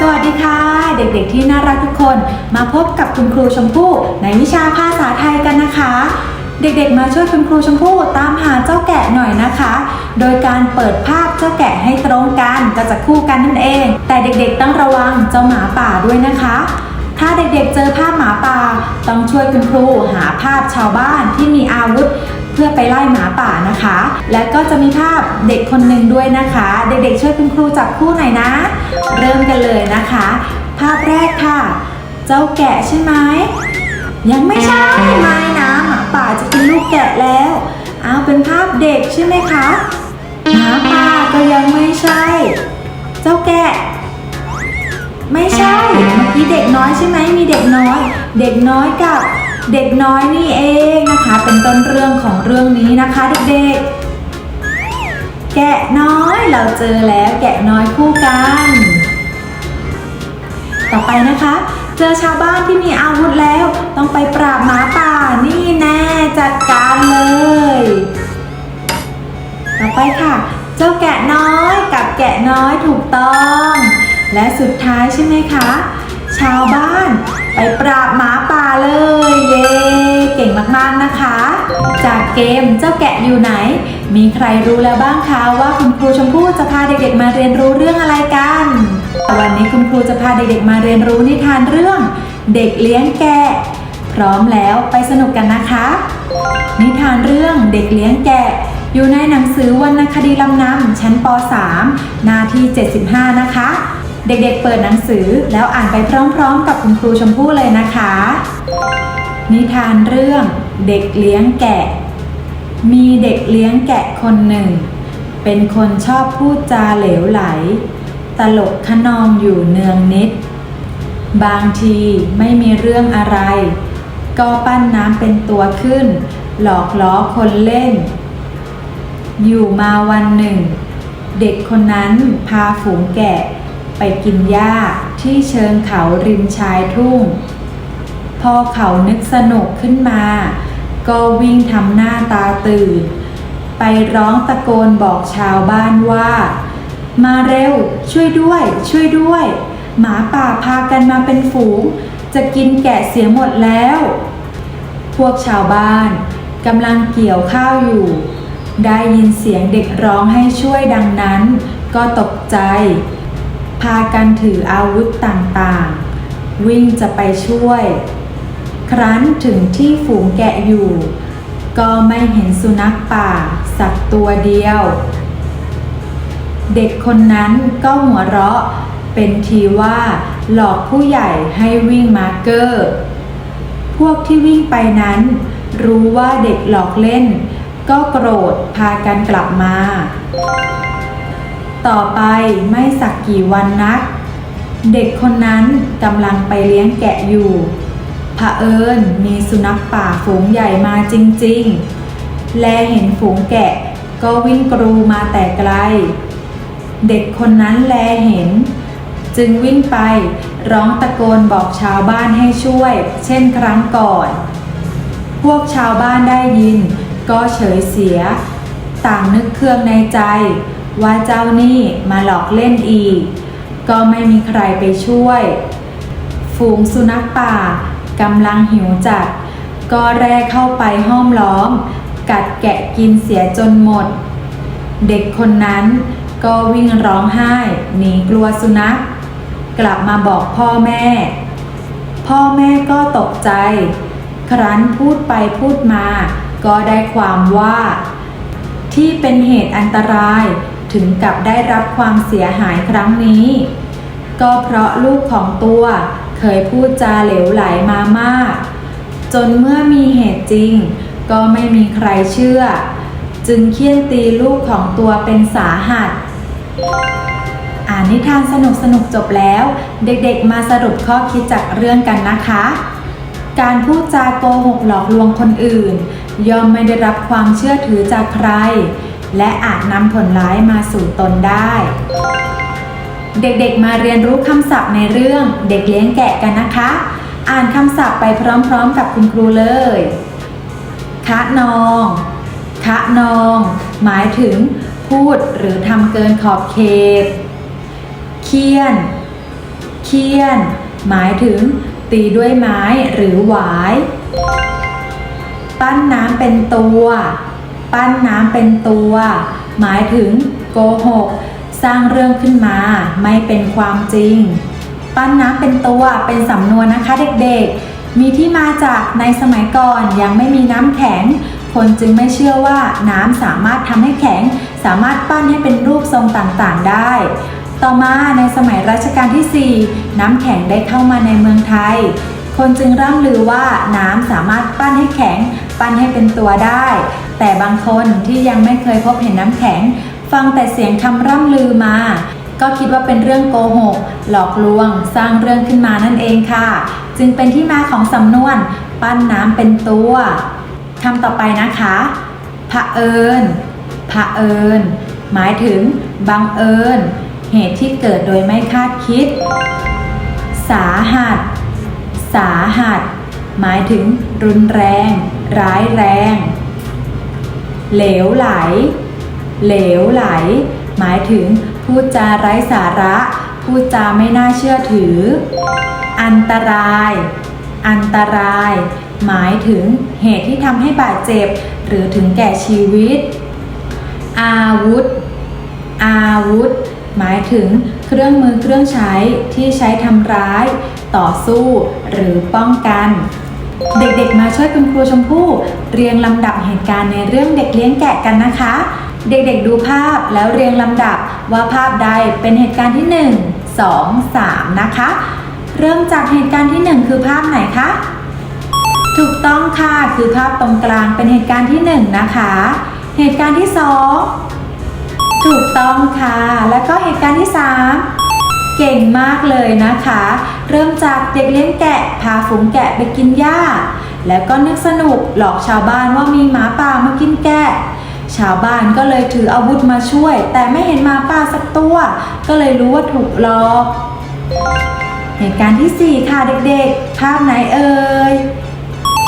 สวัสดีค่ะ เด็กๆที่น่ารักทุกคนมาพบกับคุณครูชมพู่ในวิชาภาษาไทยกันนะคะ เด็กๆมาช่วยคุณครูชมพู่ตามหาเจ้าแกะหน่อยนะคะ โดยการเปิดภาพเจ้าแกะให้ตรงกันก็จะคู่กันนั่นเอง แต่เด็กๆต้องระวังเจ้าหมาป่าด้วยนะคะ ถ้าเด็กๆเจอภาพหมาป่า ต้องช่วยคุณครูหาภาพชาวบ้านที่มีอาวุธ เพื่อไปไล่หมาป่านะคะ และก็จะมีภาพเด็กคนหนึ่งด้วยนะคะ เด็กๆช่วยคุณครูจับคู่หน่อยนะ เริ่มกันเลยนะคะ ภาพแรกค่ะ เจ้าแกะใช่ไหมยังไม่ใช่ไม่นะหมาป่าจะเป็นลูกแกะแล้วเอาเป็นภาพเด็กใช่ไหมคะหมาป่าก็ยังไม่ใช่ เจ้าแกะ ไม่ใช่เมื่อกี้เด็กน้อยใช่ไหมมีเด็กน้อย เด็กน้อยกับ เด็กน้อยนี่เองนะคะ เป็นต้นเรื่องของเรื่องนี้นะคะเด็กๆ แกะน้อยเราเจอแล้วแกะน้อยคู่กัน ต่อไปนะคะ เจอชาวบ้านที่มีอาวุธแล้ว ต้องไปปราบหมาป่านี่แน่จัดการเลย ต่อไปค่ะ เจ้าแกะน้อยกับแกะน้อยถูกต้อง และสุดท้ายใช่ไหมคะ ชาวบ้าน ไปปราบหมาป่าเลย เย้เก่งมากๆนะคะ จากเกมเจ้าแกะอยู่ไหน มีใครรู้แล้วบ้างคะว่าคุณครูชมพู่จะพาเด็กๆมาเรียนรู้เรื่องอะไรกันวันนี้คุณครูจะพาเด็กๆมาเรียนรู้นิทานเรื่องเด็กเลี้ยงแกะ พร้อมแล้วไปสนุกกันนะคะ นิทานเรื่องเด็กเลี้ยงแกะ อยู่ในหนังสือวรรณคดีลำนำชั้นป .3 หน้าที่ 75 นะคะ เด็กๆ เปิดหนังสือแล้วอ่านไปพร้อมๆ กับคุณครูชมพู่เลยนะคะ นิทานเรื่องเด็กเลี้ยงแกะ มีเด็กเลี้ยงแกะคนหนึ่ง เป็นคนชอบพูดจาเหลวไหล ตลกขนองอยู่เนืองนิด บางทีไม่มีเรื่องอะไร ก็ปั้นน้ำเป็นตัวขึ้น หลอกล้อคนเล่น อยู่มาวันหนึ่ง เด็กคนนั้นพาฝูงแกะ ไปกินหญ้าที่เชิงเขาริมชายทุ่ง พอเขานึกสนุกขึ้นมา ก็วิ่งทำหน้าตาตื่น ไปร้องตะโกนบอกชาวบ้านว่า มาเร็ว ช่วยด้วย ช่วยด้วย หมาป่าพากันมาเป็นฝูง จะกินแกะเสียหมดแล้ว พวกชาวบ้านกำลังเกี่ยวข้าวอยู่ ได้ยินเสียงเด็กร้องให้ช่วยดังนั้น ก็ตกใจ พากันถืออาวุธต่างๆ วิ่งจะไปช่วย ครั้นถึงที่ฝูงแกะอยู่ ก็ไม่เห็นสุนัขป่าสักตัวเดียว เด็กคนนั้นก็หัวเราะเป็นทีว่าหลอกผู้ใหญ่ให้วิ่งมาเกอร์ พวกที่วิ่งไปนั้น รู้ว่าเด็กหลอกเล่น ก็โกรธพากันกลับมา ต่อไปไม่สักกี่วันนัก เด็กคนนั้นกำลังไปเลี้ยงแกะอยู่เผอิญมีสุนัขป่าฝูงใหญ่มาจริง ๆ แลเห็นฝูงแกะก็วิ่งกรูมาแต่ไกล เด็กคนนั้นแลเห็น จึงวิ่งไปร้องตะโกนบอกชาวบ้านให้ช่วย เช่นครั้งก่อน พวกชาวบ้านได้ยิน ก็เฉยเสีย ต่างนึกเครื่องในใจ ว่าเจ้านี่มาหลอกเล่นอีก ก็ไม่มีใครไปช่วย ฝูงสุนัขป่ากำลังหิวจัด ก็แร่เข้าไปห้อมล้อม กัดแกะกินเสียจนหมด เด็กคนนั้นก็วิ่งร้องไห้หนีกลัวสุนัข กลับมาบอกพ่อแม่ พ่อแม่ก็ตกใจ ครั้นพูดไปพูดมา ก็ได้ความว่า ที่เป็นเหตุอันตราย ถึงกับได้รับความเสียหายครั้งนี้ ก็เพราะลูกของตัวเคยพูดจาเหลวไหลมามาก จนเมื่อมีเหตุจริง ก็ไม่มีใครเชื่อ จึงเคี่ยนตีลูกของตัวเป็นสาหัส อ่านนิทานสนุกสนุกๆจบแล้ว เด็กๆมาสรุปข้อคิดจากเรื่องกันนะคะ การพูดจาโกหกหลอกลวงคนอื่น ย่อมไม่ได้รับความเชื่อถือจากใคร และอาจนำผลร้ายมาสู่ตนได้ เด็กๆมาเรียนรู้คำศัพท์ในเรื่องเด็กเลี้ยงแกะกันนะคะ อ่านคำศัพท์ไปพร้อมๆกับคุณครูเลยคะนองคะนอง หมายถึงพูดหรือทำเกินขอบเขตเคียน เคียน หมายถึง ตีด้วยไม้หรือหวาย ปั้นน้ำเป็นตัว ปั้นน้ำเป็นตัว หมายถึงโกหก สร้างเรื่องขึ้นมา ไม่เป็นความจริง ปั้นน้ำเป็นตัวเป็นสำนวนนะคะเด็กๆ มีที่มาจากในสมัยก่อนยังไม่มีน้ำแข็ง คนจึงไม่เชื่อว่าน้ำสามารถทำให้แข็ง สามารถปั้นให้เป็นรูปทรงต่างๆได้ต่อมาในสมัยรัชกาลที่ 4 น้ำแข็งได้เข้ามาในเมืองไทย คนจึงร่ำลือว่าน้ำสามารถปั้นให้แข็ง ปั้นให้เป็นตัวได้ แต่บางคนที่ยังไม่เคยพบเห็นน้ำแข็ง ฟังแต่เสียงคำร่ำลือมา ก็คิดว่าเป็นเรื่องโกหก หลอกลวง สร้างเรื่องขึ้นมานั่นเองค่ะ จึงเป็นที่มาของสำนวน ปั้นน้ำเป็นตัวคำต่อไปนะคะเอิญเอิญหมายถึงบังเอิญ เหตุที่เกิดโดยไม่คาดคิด สาหัส สาหัส หมายถึงรุนแรง ร้ายแรง เหลวไหล เหลวไหล หมายถึงพูดจาไร้สาระ พูดจาไม่น่าเชื่อถือ อันตราย อันตราย หมายถึงเหตุที่ทำให้บาดเจ็บ หรือถึงแก่ชีวิต อาวุธ อาวุธ หมายถึงเครื่องมือเครื่องใช้ที่ใช้ทำร้าย ต่อสู้ หรือป้องกัน เด็กๆ มาช่วยคุณครูชมพู่เรียงลำดับเหตุการณ์ในเรื่องเด็กเลี้ยงแกะกันนะคะ เด็กๆ ดูภาพแล้วเรียงลำดับว่าภาพใดเป็นเหตุการณ์ที่ 1 2 3 นะคะ เริ่มจากเหตุการณ์ที่ 1 คือภาพไหนคะ ถูกต้องค่ะ คือภาพตรงกลางเป็นเหตุการณ์ที่ 1 นะคะ เหตุการณ์ที่ 2 ถูกต้องค่ะ แล้วก็เหตุการณ์ที่ 3 เก่งมากเลยนะคะ เริ่มจากเด็กเลี้ยงแกะพาฝูงแกะไปกินหญ้า แล้วก็นึกสนุกหลอกชาวบ้านว่ามีหมาป่ามากินแกะ ชาวบ้านก็เลยถืออาวุธมาช่วย แต่ไม่เห็นหมาป่าสักตัว ก็เลยรู้ว่าถูกหลอกเหตุการณ์ที่ 4 ค่ะเด็กๆ ภาพไหนเอ่ย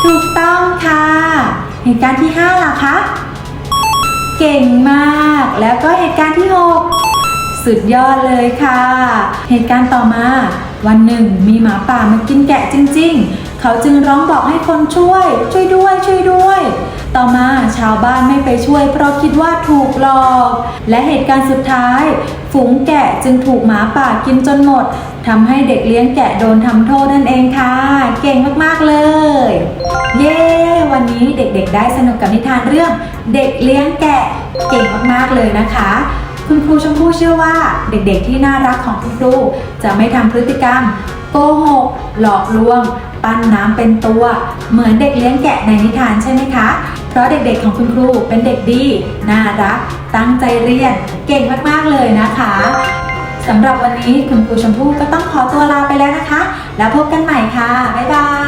ถูกต้องค่ะ เหตุการณ์ที่ 5 ล่ะคะ เก่งมาก แล้วก็เหตุการณ์ที่ 6 สุดยอดเลยค่ะ เหตุการณ์ต่อมาวันหนึ่งมีหมาป่ามากินแกะจริง ๆ เขาจึงร้องบอกให้คนช่วย ช่วยด้วย ช่วยด้วย ต่อมาชาวบ้านไม่ไปช่วย เพราะคิดว่าถูกหลอก และเหตุการณ์สุดท้าย ฝูงแกะจึงถูกหมาป่ากินจนหมดทำให้เด็กเลี้ยงแกะโดนทำโทษนั่นเองค่ะ เก่งมาก ๆ เลย เย้ วันนี้เด็กๆ ได้สนุกกับนิทานเรื่อง เด็กเลี้ยงแกะ เก่งมาก ๆ เลยนะคะ คุณครูชมพู่เชื่อว่าเด็กๆ ที่น่ารักของคุณครูจะไม่ทำพฤติกรรม โกหก หลอกลวง ปั้นน้ำเป็นตัว เหมือนเด็กเลี้ยงแกะในนิทานใช่ไหมคะ เพราะเด็กๆของคุณครูเป็นเด็กดี น่ารัก ตั้งใจเรียน เก่งมากๆเลยนะคะสำหรับวันนี้คุณครูชมพู่ก็ต้องขอตัวลาไปแล้วนะคะ แล้วพบกันใหม่ค่ะ บ๊ายบาย